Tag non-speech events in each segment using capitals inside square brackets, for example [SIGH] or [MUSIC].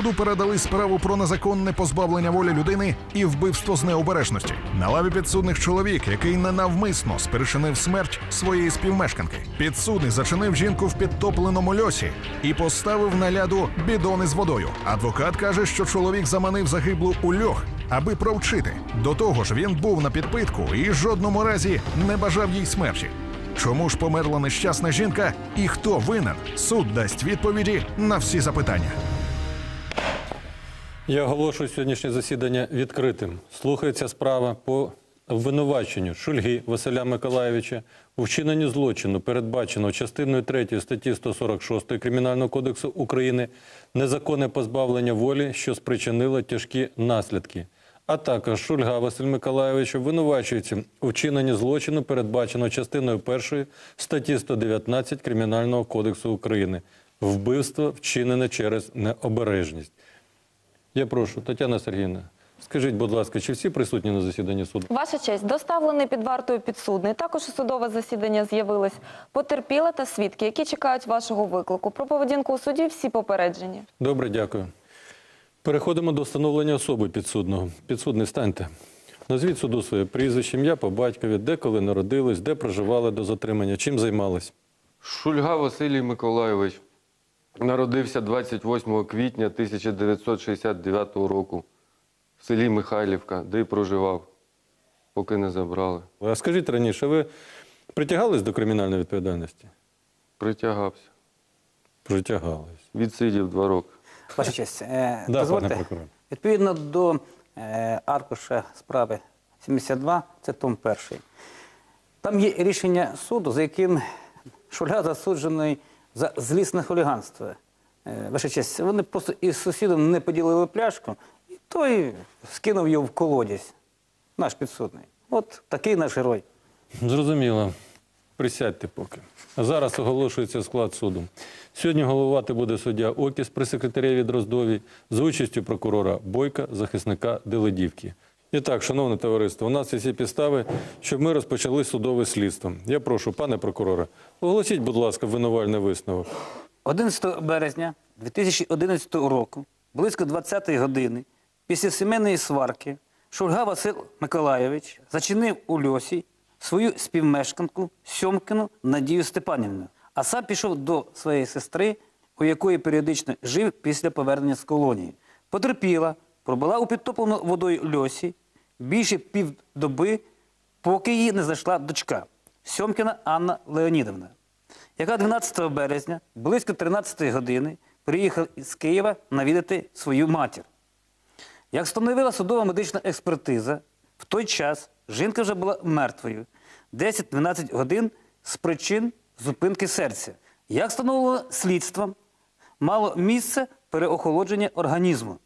Суду передали справу про незаконне позбавлення волі людини і вбивство з необережності. На лаві підсудних чоловік, який ненавмисно спричинив смерть своєї співмешканки. Підсудний зачинив жінку в підтопленому льосі і поставив на ляду бідони з водою. Адвокат каже, що чоловік заманив загиблу у льох, аби провчити. До того ж, він був на підпитку і жодному разі не бажав їй смерті. Чому ж померла нещасна жінка і хто винен? Суд дасть відповіді на всі запитання. Я оголошую сьогоднішнє засідання відкритим. Слухається справа по обвинуваченню Шульги Василя Миколаєвича у вчиненні злочину, передбаченого частиною 3 статті 146 Кримінального кодексу України незаконне позбавлення волі, що спричинило тяжкі наслідки. А також Шульга Василь Миколаєвич обвинувачується у вчиненні злочину, передбаченого частиною 1 статті 119 Кримінального кодексу України. Вбивство вчинене через необережність. Я прошу, Тетяна Сергіївна, скажіть, будь ласка, чи всі присутні на засіданні суду? Ваша честь, доставлений під вартою підсудний. Також у судове засідання з'явились потерпіла та свідки, які чекають вашого виклику. Про поведінку у суді всі попереджені. Добре, дякую. Переходимо до встановлення особи підсудного. Підсудний, станьте. Назвіть суду своє прізвище, ім'я по батькові, де коли народились, де проживали до затримання, чим займались. Шульга Василій Миколайович народився 28 квітня 1969 року в селі Михайлівка, де й проживав, поки не забрали. А скажіть раніше, ви притягались до кримінальної відповідальності? Притягався. Притягались. Відсидів два роки. Ваша честь, е, [LAUGHS] Да, дозвольте, прокурор. відповідно до е, аркуша справи 72, це том перший. Там є рішення суду, за яким Шульга засуджений за злісне хуліганство. Е, ваша честь, вони просто із сусідом не поділили пляшку, і той скинув його в колодязь, наш підсудний. От такий наш герой. Зрозуміло. Присядьте поки. Зараз оголошується склад суду. Сьогодні головувати буде суддя Окіс при секретарі від Роздовій за участю прокурора Бойка, захисника Деледівки. І так, шановне товариство, у нас є всі підстави, щоб ми розпочали судове слідство. Я прошу, пане прокуроре, оголосіть, будь ласка, винувальний висновок. 11 березня 2011 року, близько 20-ї години, після сімейної сварки, Шульга Василь Миколайович зачинив у льосі свою співмешканку Сьомкину Надію Степанівну, а сам пішов до своєї сестри, у якої періодично жив після повернення з колонії. Потерпіла, пробула у підтопленому водою льосі більше півдоби, поки її не знайшла дочка Сьомкіна Анна Леонідовна яка 12 березня, близько 13 години, приїхав із Києва навідати свою матір. Як встановила судова медична експертиза, в той час жінка вже була мертвою 10-12 годин з причин зупинки серця. Як встановлено слідством, мало місце переохолодження організму.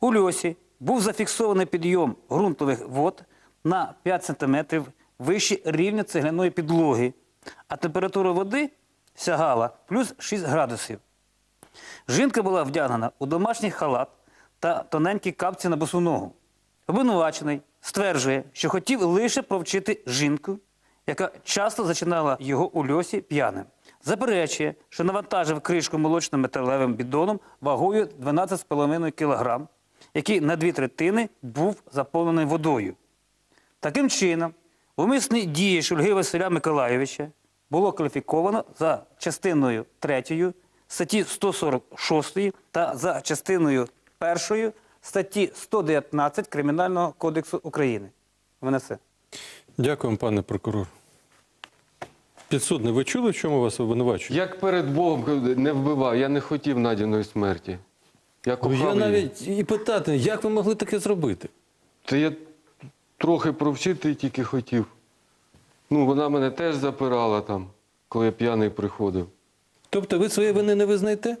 У льосі був зафіксований підйом ґрунтових вод на 5 см вище рівня цегляної підлоги, а температура води сягала плюс 6 градусів. Жінка була вдягнена у домашній халат та тоненькі капці на босу ногу. Обвинувачений стверджує, що хотів лише провчити жінку, яка часто зачинала його у льосі п'яним. Заперечує, що навантажив кришку молочним металевим бідоном вагою 12,5 кг, який на дві третини був заповнений водою. Таким чином, умисні дії Шульги Василя Миколайовича було кваліфіковано за частиною 3 статті 146 та за частиною 1 статті 119 Кримінального кодексу України. У мене все. Дякую, пане прокурор. Підсудний, ви чули, в чому вас обвинувачують? Як перед Богом не вбивав, я не хотів Надіної смерті. Я кохав Я її. навіть і питати, як ви могли таке зробити? Та я трохи провчити тільки хотів. Ну, вона мене теж запирала там, коли я п'яний приходив. Тобто ви своєї вини не визнаєте?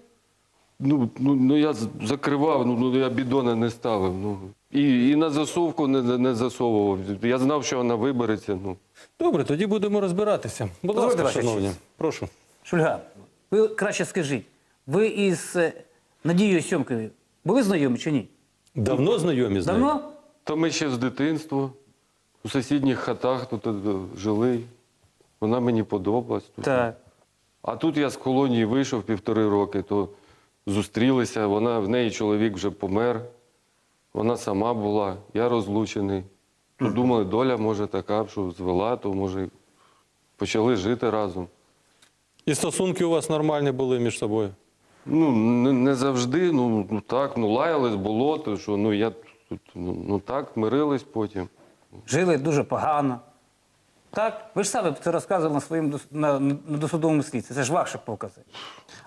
Ну, ну, ну я з- закривав, ну, ну я бідона не ставив. Ну. І, і на засовку не, не засовував. Я знав, що вона вибереться. Ну. Добре, тоді будемо розбиратися. Будь Дозвольте, ласка, ваша шановні, честь. прошу. Шульга, ви краще скажіть, ви із е, Надією Сьомкою були знайомі чи ні? Давно знайомі з нею? Давно? Та ми ще з дитинства у сусідніх хатах тут е, жили. Вона мені подобалась. Тут. Так. А тут я з колонії вийшов півтори роки, то зустрілися. Вона, в неї чоловік вже помер, вона сама була, я розлучений. Ну, думали, доля може така, що звела, то може почали жити разом. І стосунки у вас нормальні були між собою? Ну, не, не завжди, ну, ну так, ну лаялись, було, то що ну я тут, ну, ну так, мирились потім. Жили дуже погано. Так? Ви ж самі це розказували на своєму дос- на, на досудовому слідстві. Це ж ваші покази.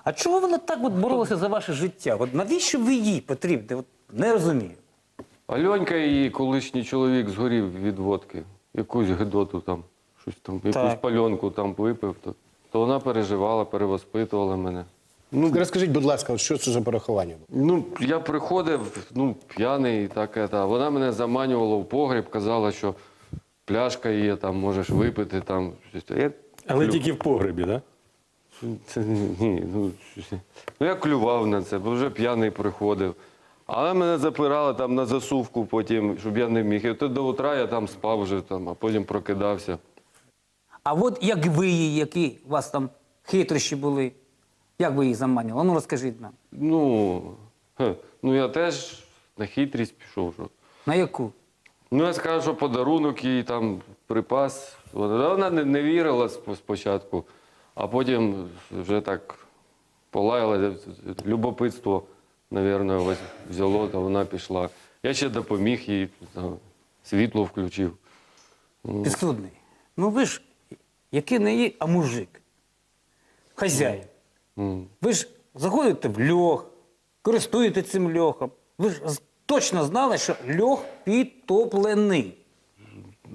А чого вона так от боролася за ваше життя? От навіщо ви їй потрібні? От не розумію. Альонька її колишній чоловік згорів від водки. Якусь гидоту там, щось там, якусь пальонку там випив. То, то вона переживала, перевоспитувала мене. Ну, розкажіть, будь ласка, що це за порахування? Ну, я приходив, ну, п'яний, і таке. Та. Вона мене заманювала в погріб, казала, що пляшка є, там можеш випити. Там. Я Але клю- тільки в погребі, так? Да? Це ні, ну, щось. ну я клював на це, бо вже п'яний приходив. Але мене запирали там на засувку потім, щоб я не міг. І то до утра я там спав вже, там, а потім прокидався. А от як ви які у вас там хитрощі були, як ви її заманювали? Ну розкажіть нам. Ну, хе, ну я теж на хитрість пішов. Що. На яку? Ну, я скажу, що подарунок їй там припас. Вона вона не, не вірила сп- спочатку, а потім вже так полаяла, любопитство, мабуть, ось взяло, та вона пішла. Я ще допоміг їй, там, світло включив. Підсудний. Ну ви ж, який не є, а мужик. Хазяїн. Ви ж заходите в льох, користуєте цим льохом. Ви ж точно знали, що льох підтоплений.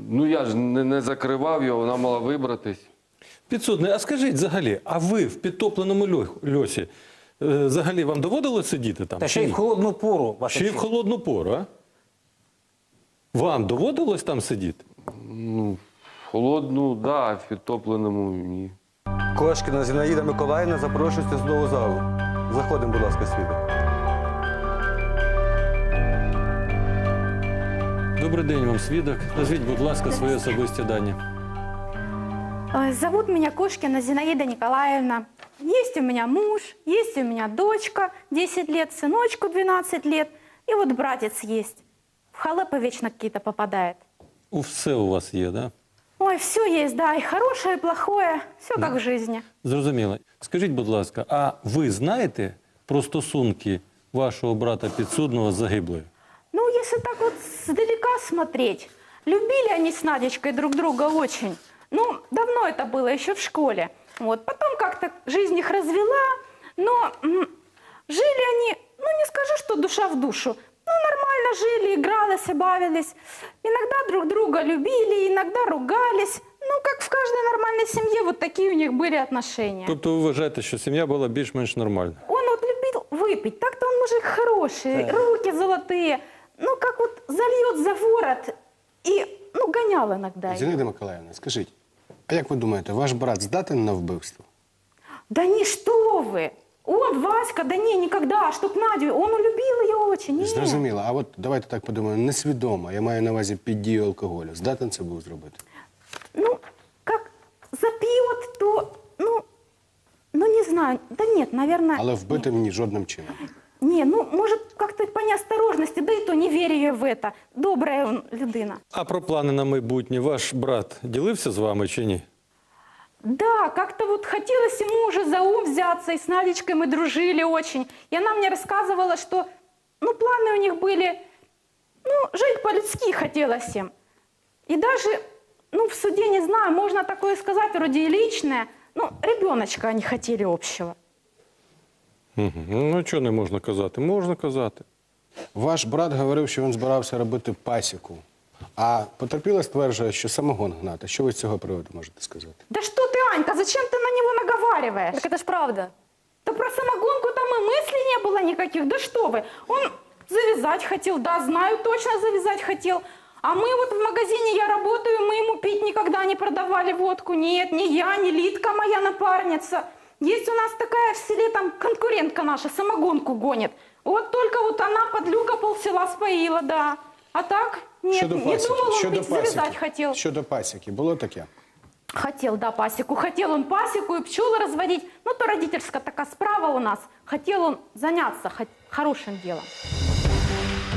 Ну я ж не, не закривав його, вона мала вибратись. Підсудний, а скажіть взагалі, а ви в підтопленому льох- льосі, е, взагалі вам доводилось сидіти там? Та ще й ні? в холодну пору. ваша Ще й в честь. холодну пору, а? Вам доводилось там сидіти? Ну, в холодну, да, а в підтопленому ні. Кошкіна Зінаїда Миколаївна запрошується знову залу. Заходимо, будь ласка, свідок. Добрий день вам, свідок. Назвіть, будь ласка, свої особисті дані. Э, Зовут меня Кошкина Зинаида Николаевна. Есть у меня муж, есть у меня дочка 10 лет, сыночку 12 лет. И вот братец есть. В халепы вечно какие-то попадает. У все у вас є, да? Ой, все есть, да, и хорошее, и плохое. Все как в жизни. Зрозуміло. Скажіть, будь ласка, а ви знаєте про стосунки вашого брата підсудного з загиблою? Ну, если так вот сдалека смотреть, любили они с Надечкой друг друга очень. Ну, давно это было, еще в школе. Вот. Потом как-то жизнь их развела, но м, жили они, ну, не скажу, что душа в душу. Ну, нормально жили, игрались, бавились. Иногда друг друга любили, иногда ругались. Ну, как в каждой нормальной семье, вот такие у них были отношения. Тобто ви вважаєте, що сім'я була більш-менш нормальна? Он вот любил выпить. Так-то он мужик хороший, руки золотые. Ну, как вот зальет за ворот и, ну, гонял иногда. его. Зінаїда Миколаївна, скажіть, а як ви думаєте, ваш брат здатен на вбивство? Да не, что вы! Он, Васька, да не, никогда, чтоб Надю, он любил ее очень. Не. Зрозуміло. А от давайте так подумаємо, несвідомо, я маю на увазі під дією алкоголю. Здатен це був зробити? Ну, как запьет, то, ну, ну, не знаю. Да нет, наверное... Але вбити мені жодним чином. Не, ну, может, как-то по неосторожности, да и то не верю я в это. Добрая он людина. А про плани на майбутнє ваш брат ділився з вами чи ні? Да, как-то вот хотелось ему уже за ум взяться, и с Надечкой мы дружили очень. И она мне рассказывала, что, ну, планы у них были, ну, жить по-людски хотелось им. И даже, ну, в суде, не знаю, можно такое сказать, вроде и личное, ну, ребеночка они хотели общего. Мгм. Ну, чого не можна казати? Можна казати. Ваш брат говорив, що він збирався робити пасіку. А потерпіла стверджує, що самогон гнати. Що ви з цього приводу можете сказати? Да что ты, Анька, зачем ты на него наговариваешь? Так це ж правда. Да про самогонку там и мыслей не было никаких. Да что вы. Он завязать хотел, да, знаю, точно завязать хотел. А мы вот в магазине, я работаю, мы ему пить никогда не продавали водку. Нет, ни я, ни Литка моя напарница. Есть у нас такая в селе, там конкурентка наша, самогонку гонит. Вот только вот она подлюка полсела споила, да. А так, нет, щодо не пасіки, думал он щодо пить, завязать пасіки, хотел. щодо пасіки, було таке? Хотел, да, пасеку. Хотел он пасеку и пчелы разводить. Ну, то родительская такая справа у нас. Хотел он заняться хо- хорошим делом.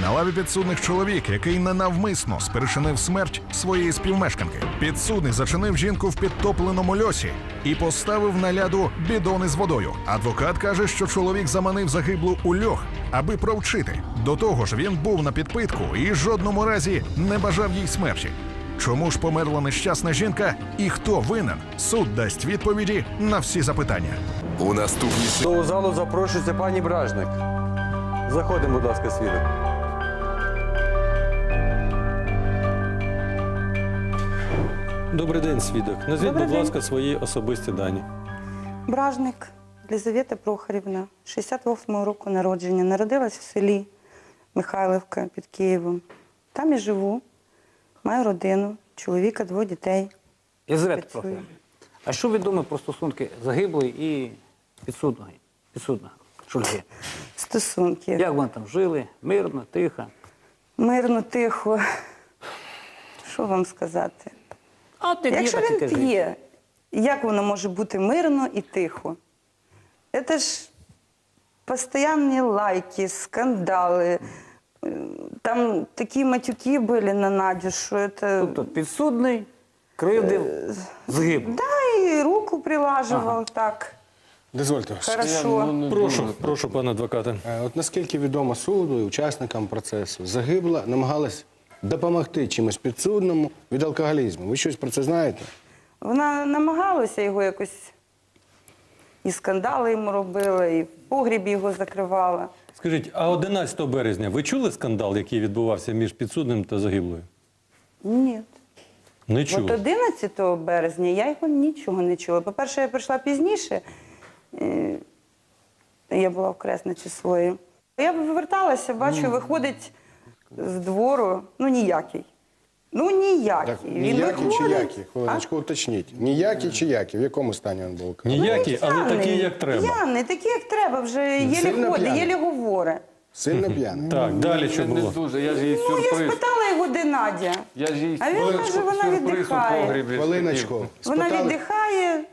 На лаві підсудних чоловік, який ненавмисно спричинив смерть своєї співмешканки. Підсудний зачинив жінку в підтопленому льосі і поставив на ляду бідони з водою. Адвокат каже, що чоловік заманив загиблу у льох, аби провчити. До того ж, він був на підпитку і жодному разі не бажав їй смерті. Чому ж померла нещасна жінка і хто винен? Суд дасть відповіді на всі запитання. У наступній До залу запрошується пані Бражник. Заходимо, будь ласка, свідок. Добрий день, свідок. Назвіть, Добрий будь день. ласка, свої особисті дані. Бражник Лізавета Прохорівна, 68-го року народження. Народилась в селі Михайлівка під Києвом. Там і живу, маю родину, чоловіка, двох дітей. Єлизавета Працюю. Прохорівна, а що відомо про стосунки загиблої і підсудної? Підсудного Шульги? Стосунки. Як вони там жили? Мирно, тихо? Мирно, тихо. Що вам сказати? А є, Якщо так і він кажіть. п'є, як воно може бути мирно і тихо? Це ж постійні лайки, скандали. Е, Там такі матюки були на Надю, що це... Тобто підсудний кривдив загиблу. Да, і руку прилажував так. Дозвольте. Хорошо. Прошу, прошу, пане адвокате. Е, От наскільки відомо суду і учасникам процесу, загибла намагалась допомогти чимось підсудному від алкоголізму. Ви щось про це знаєте? Вона намагалася його якось і скандали йому робила, і в погрібі його закривала. Скажіть, а 11 березня ви чули скандал, який відбувався між підсудним та загиблою? Ні. Не От 11 березня я його нічого не чула. По-перше, я прийшла пізніше. е, Я була в кресниці своїй. Я поверталася, бачу, виходить з двору, ну ніякий. Ну ніякий. Так, Він ніякі чи які? Хвилиночку уточніть. Ніякі чи які? В якому стані він був? Ніякі, але П'яний. такі, як треба. П'яний, такий, як треба, вже єлі ходить, єлі говорить. Сильно п'яний. Так, далі що Не, не дуже, я ж їй Ну, я сюрприз. спитала його, де Надя. Я ж їй А він каже, вона сюрприз у віддихає. погрібі Хвилиночку. Вона Спитали- віддихає,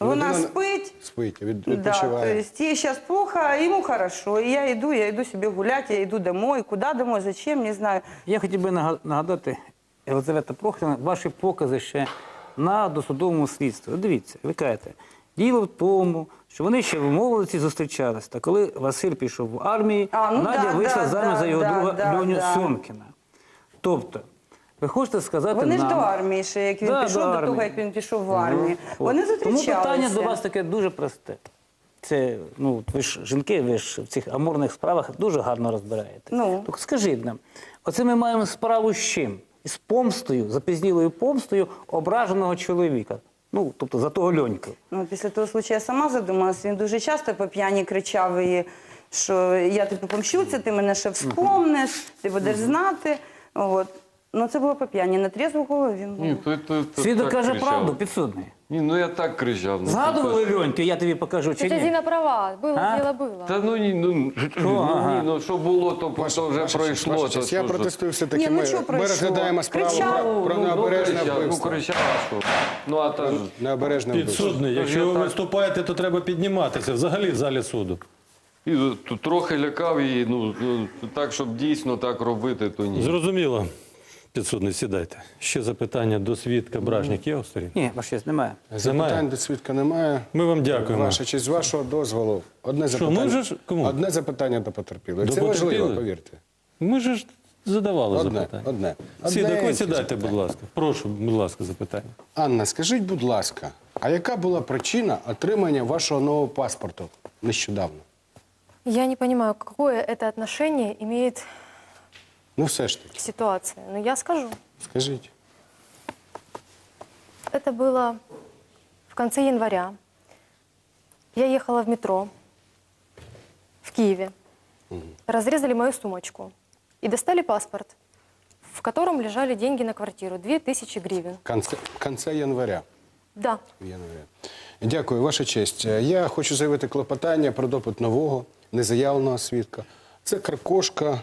вона Людина спить. Спить, від, Да, то відпочиває. есть ей сейчас плохо, а ему хорошо. И я иду, я иду себе гулять, я иду домой. Куда домой, зачем, не знаю. Я хотів би нага- нагадати, Єлизавета Прохорівна, ваші покази ще на досудовому слідстві. От дивіться, ви кажете, діло в тому, що вони ще в молодості зустрічалися. Та коли Василь пішов в армію, А, ну Надя да, вийшла да, заміж да, за його да, друга да, Льоню да. Сьомкіна. Тобто, ви хочете сказати Вони ж нам... до армії ще, як він Да, пішов, до до, того, як він пішов в армію. От. Вони Тому зустрічалися. питання до вас таке дуже просте. Це, ну, ви ж жінки, ви ж в цих амурних справах дуже гарно розбираєте. Ну. Так скажіть нам, оце ми маємо справу з чим? Із помстою, запізнілою помстою ображеного чоловіка. Ну, тобто за того льонька. Ну, після того случаю я сама задумалась. Він дуже часто по п'яні кричав і, що я тобі помщуся, ти мене ще вспомниш, ти будеш знати. От. Ну, це було по п'яні. На трезву голову він був. Ні, то, то, то Свідок так каже кричав. правду, підсудний. Ні, ну я так кричав. Ну, Згадували льоньки, я тобі покажу чи Тетя ні? Зіна права, було А? діло було. Та ну ні, ну, [CLEARS THROAT] ну, Ага. ні, ну що було, то, то вже ваша честь, пройшло. ваша то честь, Я що ж. протестую все-таки. Ні, ну ми, ми пройшло? розглядаємо справу Кричав. про, про Ну, необережне кричав, Ну, вбивство. кричав, а що? Ну, а та ж... Необережне вбивство. Підсудний, якщо ви виступаєте, то треба підніматися взагалі в залі суду. І тут трохи лякав її, ну, ну, так, щоб дійсно так робити, то ні. Зрозуміло. Підсудний, сідайте. Ще запитання до свідка Бражник є у сторін? Ні, ваш честь, немає. Запитань до свідка немає. Ми вам дякуємо. Ваша честь, з вашого дозволу. Одне Що, запитання. ми вже ж- кому? Одне запитання до потерпілої. До Це важливо, повірте. Ми ж задавали Одне, запитання. одне. Свідок, ви Одне сідайте, запитання. будь ласка. Прошу, будь ласка, запитання. Анна, скажіть, будь ласка, а яка була причина отримання вашого нового паспорту нещодавно? Я не понимаю, какое это отношение имеет Ну, все ж таки, к ситуации. Но я скажу. скажіть. Это было в конце января. Я ехала в метро в Киеве. Разрезали мою сумочку и достали паспорт, в котором лежали деньги на квартиру. 2000 гривен. Конце, конце января. Да. В январі. Дякую, ваша честь. Е, Я хочу заявити клопотання про допит нового, незаявленого свідка. Це Каркошка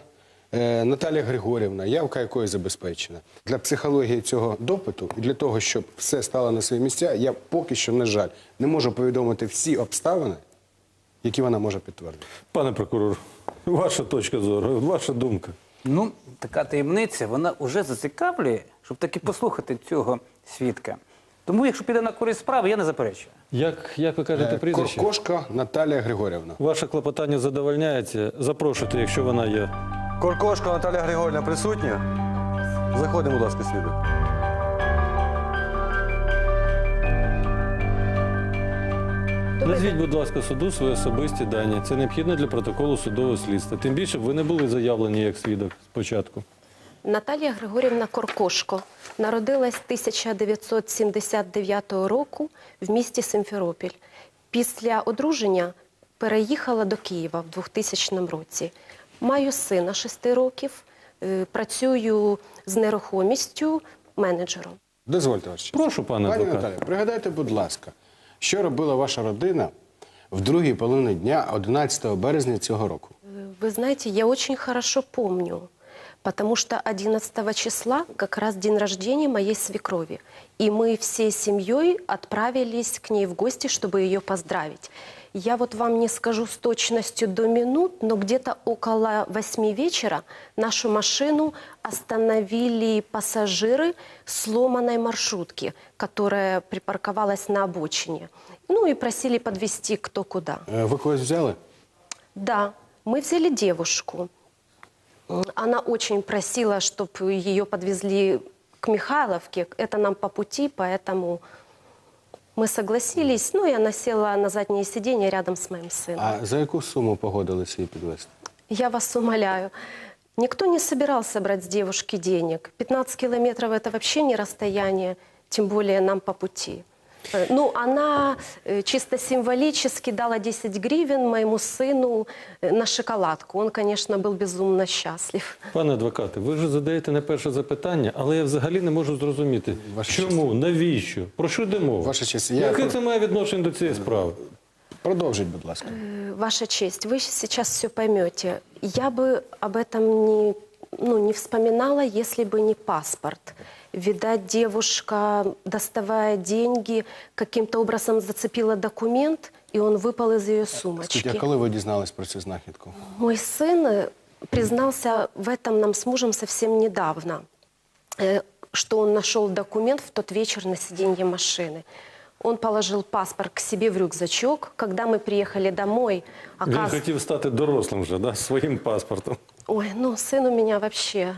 Наталія Григорівна, явка якої забезпечена. Для психології цього допиту і для того, щоб все стало на свої місця, я поки що, на жаль, не можу повідомити всі обставини, які вона може підтвердити. Пане прокурор, ваша точка зору, ваша думка. Ну, така таємниця, вона вже зацікавлює, щоб таки послухати цього свідка. Тому, якщо піде на користь справи, я не заперечую. Як, як ви кажете Е, прізвище? Коркошко Наталія Григорівна. Ваше клопотання задовольняється. Запрошуйте, якщо вона є. Коркошко Наталя Григорівна присутня? Заходимо, будь ласка, свідок. Назвіть, будь ласка, суду свої особисті дані. Це необхідно для протоколу судового слідства. Тим більше ви не були заявлені як свідок спочатку. Наталія Григорівна Коркошко народилась 1979 року в місті Симферопіль. Після одруження переїхала до Києва в 2000 році. Маю сина 6 років, е, працюю з нерухомістю менеджером. Дозвольте вас. Прошу, пане Пані адвокат. Наталя, пригадайте, будь ласка, що робила ваша родина в другій половині дня 11 березня цього року? Вы знаете, я очень хорошо помню, потому что 11 числа как раз день рождения моей свекрови. И мы всей семьей отправились к ней в гости, чтобы ее поздравить. Я вот вам не скажу с точностью до минут, но где-то около 8 вечера нашу машину остановили пассажиры сломанной маршрутки, которая припарковалась на обочине. Ну и просили подвести кто куда. Е, Ви когось взяли? Да, мы взяли девушку. М, Она очень просила, чтобы ее подвезли к Михайловке. Это нам по пути, поэтому мы согласились. Ну, и она села на заднее сиденье рядом с моим сыном. А за яку суму погодилися її підвезти? Я вас умоляю. Никто не собирался брать с девушки денег. 15 километров – это вообще не расстояние, тем более нам по пути. Э, Ну, она э, чисто символически дала 10 гривен моему сыну э, на шоколадку. Он, конечно, был безумно счастлив. Пане адвокате, ви ж задаєте не перше запитання, але я взагалі не можу зрозуміти, Ваша чому, навіщо, про що йде мова? Ваша честь, я Яке про- це має відношення до цієї справи? Продовжіть, будь ласка. Э, Ваша честь, вы сейчас все поймете. Я бы об этом не, ну, не вспоминала, если бы не паспорт. Видать, девушка, доставая деньги, каким-то образом зацепила документ, и он выпал из ее сумочки. Скажіть, а коли ви дізнались про цю знахідку? Мой сын э, признался в этом нам с мужем совсем недавно, э, что он нашел документ в тот вечер на сиденье машины. Он положил паспорт к себе в рюкзачок. Когда мы приехали домой, Він оказ- хотів стати дорослим вже, да? своїм паспортом. Ой, ну, сын у меня вообще...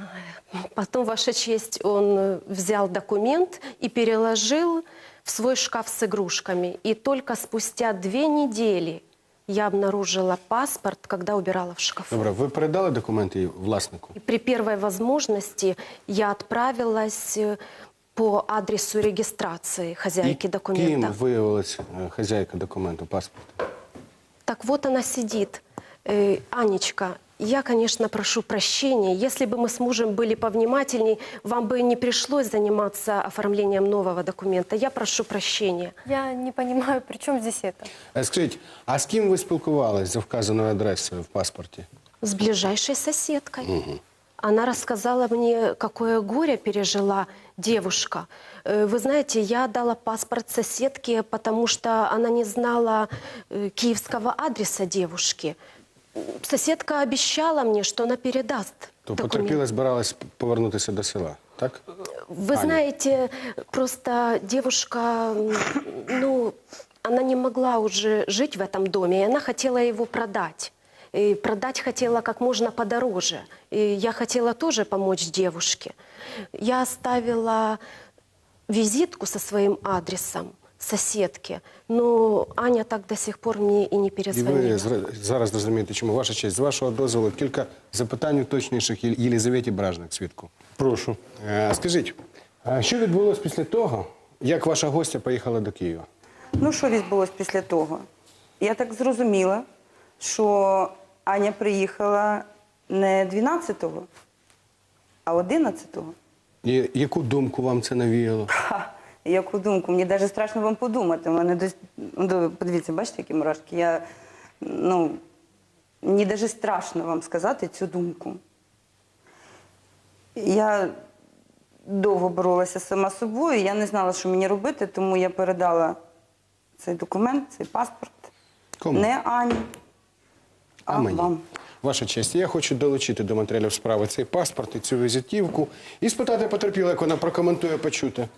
Потом, Ваша честь, он э, взял документ и переложил в свой шкаф с игрушками. И только спустя две недели я обнаружила паспорт, когда убирала в шкафу. Добре, ви передали документи її власнику? И при первой возможности я отправилась э, по адресу регистрации хозяйки І Ким документа. виявилась е, хазяйка документу, паспорта? Так вот она сидит. Э, Анечка, я, конечно, прошу прощения. Если бы мы с мужем были повнимательней, вам бы не пришлось заниматься оформлением нового документа. Я прошу прощения. Я не понимаю, при чем здесь это? Е, Скажіть, а з ким ви спілкувались за вказаною адресою в паспорті? С ближайшей соседкой. Она рассказала мне, какое горе пережила девушка. Э, Вы знаете, я дала паспорт соседке, потому что она не знала э, киевского адреса девушки. Соседка обещала мне, что она передаст То потерпіла, збиралась повернутися до села, так? Вы знаете, просто девушка, ну, она не могла уже жить в этом доме, и она хотела его продать. И продать хотела как можно подороже. И я хотела тоже помочь девушке. Я оставила визитку со своим адресом соседке, но Аня так до сих пор мне и не І перезвонила. ви зараз зрозумієте, чому ваша честь. З вашого дозволу кілька запитань уточніших Єлізаветі Бражник, свідку. Прошу. Е, Скажіть, що відбулося після того, як ваша гостя поїхала до Києва? Ну, що відбулося після того? Я так зрозуміла, що Аня приїхала не 12-го, а 11-го. Яку думку вам це навіяло? Ха, яку думку? Мені навіть страшно вам подумати. У мене дос... ну, Подивіться, бачите, які мурашки? Я, ну, мені навіть страшно вам сказати цю думку. Я довго боролася сама з собою, я не знала, що мені робити, тому я передала цей документ, цей паспорт Кому? не Ані, а, А мені. вам. Ваша честь, я хочу долучити до матеріалів справи цей паспорт і цю візитівку і спитати потерпілу, як вона прокоментує почуте.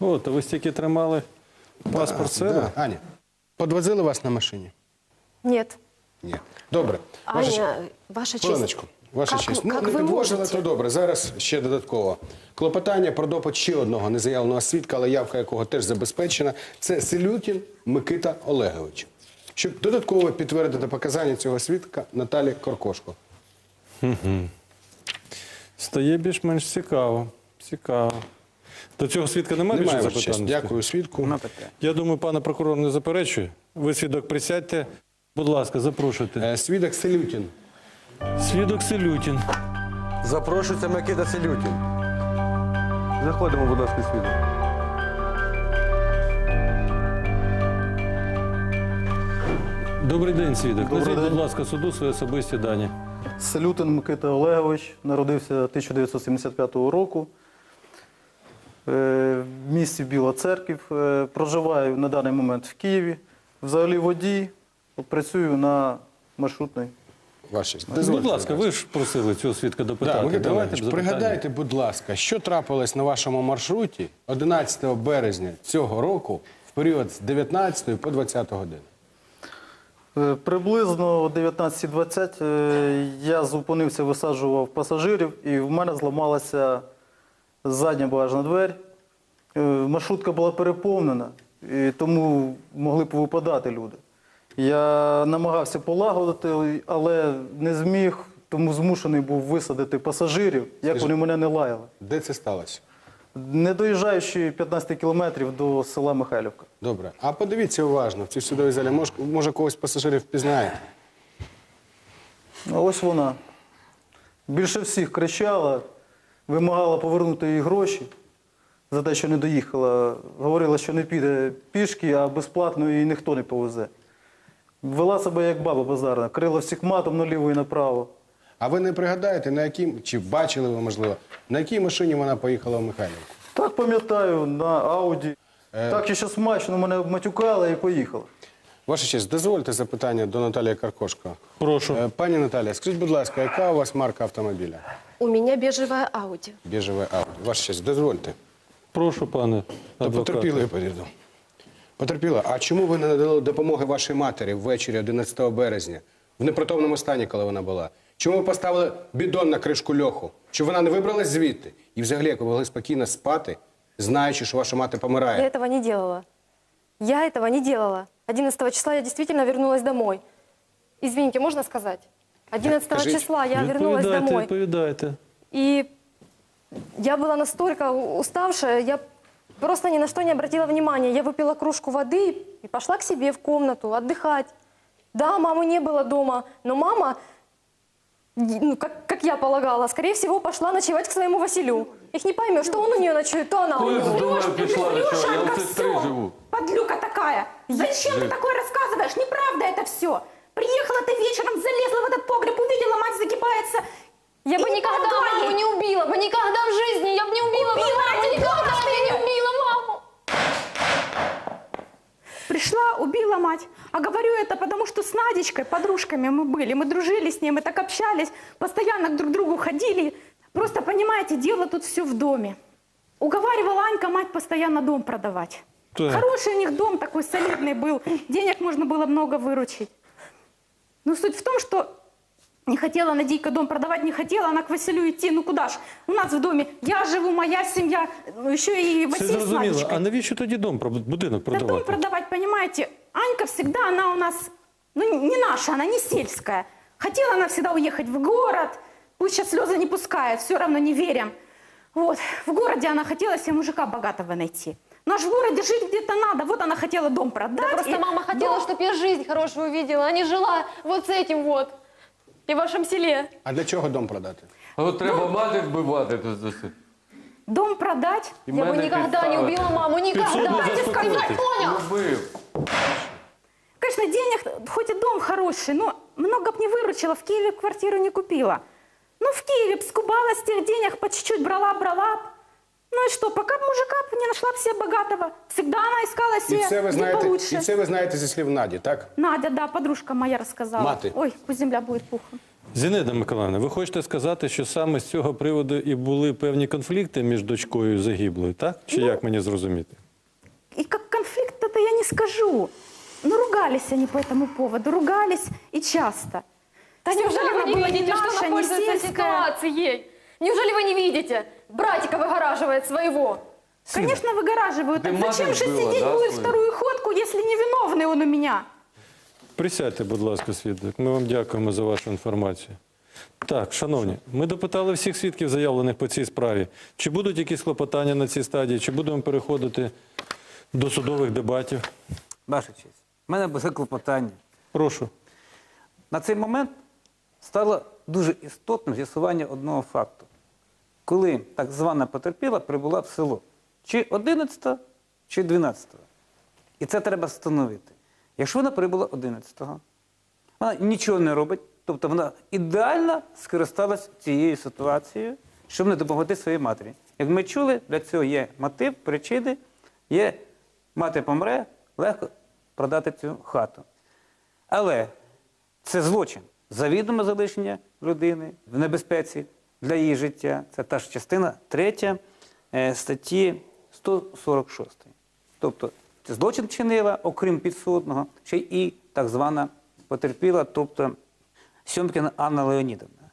О, то ви стільки тримали паспорт себе? Да. Аня, подвозили вас на машині? Нет. Ні. Добре. Ваша. Аня, ваша честь. Хвилиночку. Ваша как- честь. Ну, не підвозили, можете? то добре. Зараз ще додатково. Клопотання про допит ще одного незаявленого свідка, але явка якого теж забезпечена. Це Селютін Микита Олегович. Щоб додатково підтвердити показання цього свідка Наталі Коркошко. Стає більш-менш цікаво. Цікаво. До цього свідка немає більше Немає запитань? Дякую свідку. Я думаю, пане прокурор не заперечує. Ви свідок присядьте. Будь ласка, запрошуйте. Е, Свідок Селютін. Свідок Селютін. Запрошується Микита Селютін. Заходимо, будь ласка, свідок. Добрий день, свідок. Назвіть, будь ласка, суду свої особисті дані. Салютин Микита Олегович народився 1975 року в місті Біла Церків. Е, Проживаю на даний момент в Києві. Взагалі водій, працюю на маршрутний. Честь. Будь ласка, ви ж просили цього свідка допитати. Да, Давайте пригадайте, будь ласка, що трапилось на вашому маршруті 11 березня цього року в період з 19 по 20 годину? Е, Приблизно о 19.20 е, я зупинився, висаджував пасажирів, і в мене зламалася задня багажна двері. Е, Маршрутка була переповнена, і тому могли б випадати люди. Я намагався полагодити, але не зміг, тому змушений був висадити пасажирів, як вони мене не лаяли. Де це сталося? Не доїжджаючи 15 кілометрів до села Михайлівка. Добре. А подивіться уважно, в цій судовій залі, може, може когось з пасажирів впізнаєте? А ось вона. Більше всіх кричала, вимагала повернути їй гроші за те, що не доїхала. Говорила, що не піде пішки, а безплатно її ніхто не повезе. Вела себе як баба базарна, крила всіх матом наліво і направо. А ви не пригадаєте, на якій, чи бачили ви, можливо, на якій машині вона поїхала в Михайлівку? Так пам'ятаю, на Ауді. Так і ще смачно мене матюкала і поїхала. Ваша честь, дозвольте запитання до Наталії Каркошко. Прошу. Е, Пані Наталія, скажіть, будь ласка, яка у вас марка автомобіля? У меня бежевая Ауди. Біжеве Ауді. Ваша честь, дозвольте. Прошу, пане потерпілої. Потерпіла, а чому ви не надали допомоги вашій матері ввечері 11 березня, в непритомному стані, коли вона була? Чому ви поставили бідон на кришку льоху? Щоб вона не вибралась звідти? І взагалі, як ви могли спокійно спати, знаючи, що ваша мати помирає? Я этого не делала. Я этого не делала. 11 числа я действительно вернулась домой. Извините, можно сказать? 11 Скажите. числа я вернулась Відповідайте, домой. відповідайте. И я была настолько у- уставшая, я просто ни на что не обратила внимания. Я выпила кружку воды и пошла к себе в комнату отдыхать. Да, мамы не было дома, но мама, ну, как, как я полагала, скорее всего, пошла ночевать к своему Василю. Их не поймешь, то он у нее ночует, то она у Коли него. з дому пішла, на що я в Лешенька, сестри всё. живу. Подлюка такая! Зачем ты такое рассказываешь? Неправда это все. Приехала ты вечером, залезла в этот погреб, увидела, мать загибается. Я бы никогда помогла маму ей. не убила, бы никогда в жизни, я бы не убила, Убила, маму, ради никогда бы я не убила маму. Пришла, убила мать. А говорю это потому, что с Надечкой, подружками мы были, мы дружили с ней, мы так общались, постоянно друг к другу ходили. Просто, понимаете, дело тут все в доме. Уговаривала Анька мать постоянно дом продавать. Так. Хороший у них дом такой солидный был, денег можно было много выручить. Но суть в том, что не хотела Надейка дом продавать, не хотела она к Василю идти. Ну куда ж? У нас в доме я живу, моя семья, ну, еще и Все Василь с зрозуміло. Надечкой. А навіщо тоді дом, про- будинок Да дом продавати? продавать, понимаете, Анька всегда, она у нас, ну не наша, она не сельская. Хотела она всегда уехать в город, пусть сейчас слезы не пускает, все равно не верим. Вот, в городе она хотела себе мужика богатого найти. Но аж в городе жить где-то надо, вот она хотела дом продать. Да просто и мама хотела, дом- чтобы я жизнь хорошую увидела, а не жила вот с этим вот. И в вашем селе. А для чого дом продати? А от треба мати вбивати. то за це. Дом продать. І Я бы мене никогда не підставити. убила маму, никогда. Підсудно Ты заспокойтесь. сказать, понял? Убив. Конечно, денег, хоть и дом хороший, но много б не выручила, в Киеве квартиру не купила. Ну, Ну, в Киеве скубала с тех денег, по чуть-чуть брала, брала. Ну и что, пока б мужика б не нашла б себе богатого. Всегда она искала І себе це ви где знаєте, получше. і це ви знаєте зі слів Наді, так? Надя, да, подружка моя рассказала. Маты. Ой, пусть земля будет пухом. Зінида Миколаївна, ви хочете сказати, що саме з цього приводу і були певні конфлікти між дочкою і загиблою, так? Чи як мені зрозуміти? И как конфликт-то я не скажу. Но ругались они по этому поводу, ругались и часто. Да неужели вы не она была видите, что наша, она не пользуется сельская. ситуацией? Неужели вы не видите? Братика выгораживает своего. Конечно, выгораживают. Ты Так Зачем мать же была, сидеть да, будет свою? вторую ходку, если не виновный он у меня? Присядьте, будь ласка, свідок. Ми вам дякуємо за вашу інформацію. Так, шановні, ми допитали всіх свідків, заявлених по цій справі. Чи будуть якісь клопотання на цій стадії, чи будемо переходити до судових дебатів? Ваша честь, в мене буде клопотання. Прошу. На цей момент стало дуже істотним з'ясування одного факту. Коли так звана потерпіла прибула в село. Чи 11-го, чи 12. І це треба встановити. Якщо вона прибула 11-го, вона нічого не робить, тобто вона ідеально скористалась цією ситуацією, щоб не допомогти своїй матері. Як ми чули, для цього є мотив, причини, є мати помре, легко продати цю хату. Але це злочин. Завідоме залишення людини в небезпеці для її життя. Це та ж частина 3 е, статті 146. Тобто злочин чинила, окрім підсудного, ще і так звана потерпіла, тобто Сьомкіна Анна Леонідовна.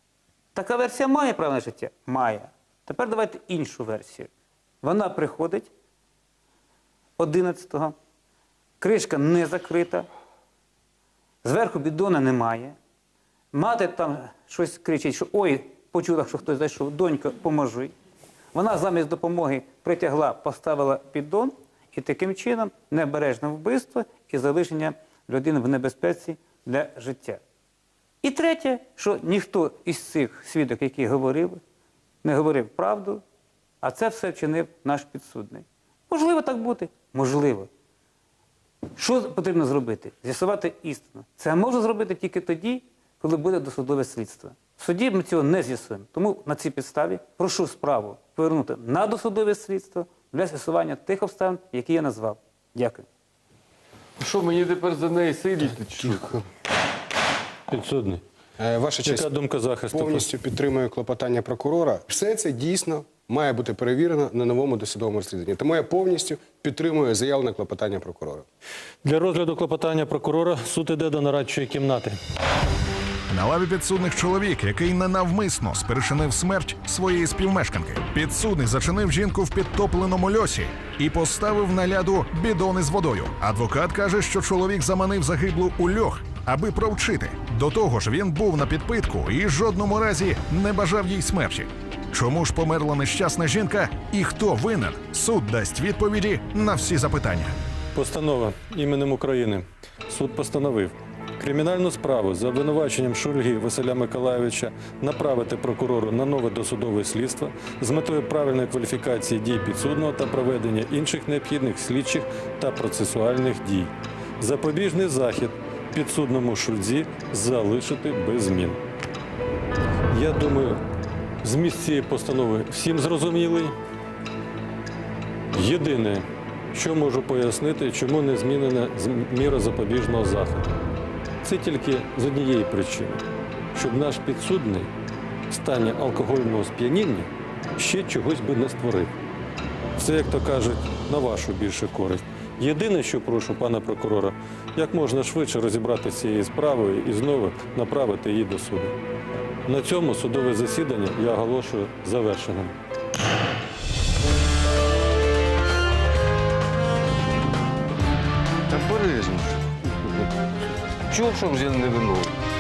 Така версія має право на життя? Має. Тепер давайте іншу версію. Вона приходить 11-го, кришка не закрита, Зверху бідона немає. Мати там щось кричить, що ой, почула, що хтось зайшов, донька, поможи. Вона замість допомоги притягла, поставила піддон і таким чином небережне вбивство і залишення людини в небезпеці для життя. І третє, що ніхто із цих свідок, які говорили, не говорив правду, а це все вчинив наш підсудний. Можливо так бути? Можливо. Що потрібно зробити? З'ясувати істину. Це можна зробити тільки тоді, коли буде досудове слідство. В суді ми цього не з'ясуємо. Тому на цій підставі прошу справу повернути на досудове слідство для з'ясування тих обставин, які я назвав. Дякую. Що мені тепер за неї сидіти? чи що? Підсудний. Е, Ваша Яка думка захисту? повністю підтримую клопотання прокурора. Все це дійсно має бути перевірено на новому досудовому розслідуванні. Тому я повністю підтримую заявлене клопотання прокурора. Для розгляду клопотання прокурора суд іде до нарадчої кімнати. На лаві підсудних чоловік, який ненавмисно спричинив смерть своєї співмешканки. Підсудний зачинив жінку в підтопленому льосі і поставив на ляду бідони з водою. Адвокат каже, що чоловік заманив загиблу у льох, аби провчити. До того ж, він був на підпитку і жодному разі не бажав їй смерті. Чому ж померла нещасна жінка і хто винен? Суд дасть відповіді на всі запитання. Постанова іменем України. Суд постановив кримінальну справу за обвинуваченням Шульги Василя Миколайовича направити прокурору на нове досудове слідство з метою правильної кваліфікації дій підсудного та проведення інших необхідних слідчих та процесуальних дій. Запобіжний захід підсудному Шульзі залишити без змін. Я думаю, зміст цієї постанови всім зрозумілий. Єдине, що можу пояснити, чому не змінена міра запобіжного заходу. Це тільки з однієї причини, щоб наш підсудний в стані алкогольного сп'яніння ще чогось би не створив. Це, як то кажуть, на вашу більше користь. Єдине, що прошу пана прокурора, як можна швидше розібратися цією справою і знову направити її до суду. На цьому судове засідання я оголошую завершеним. Та бережно. Чого ж я не виновний?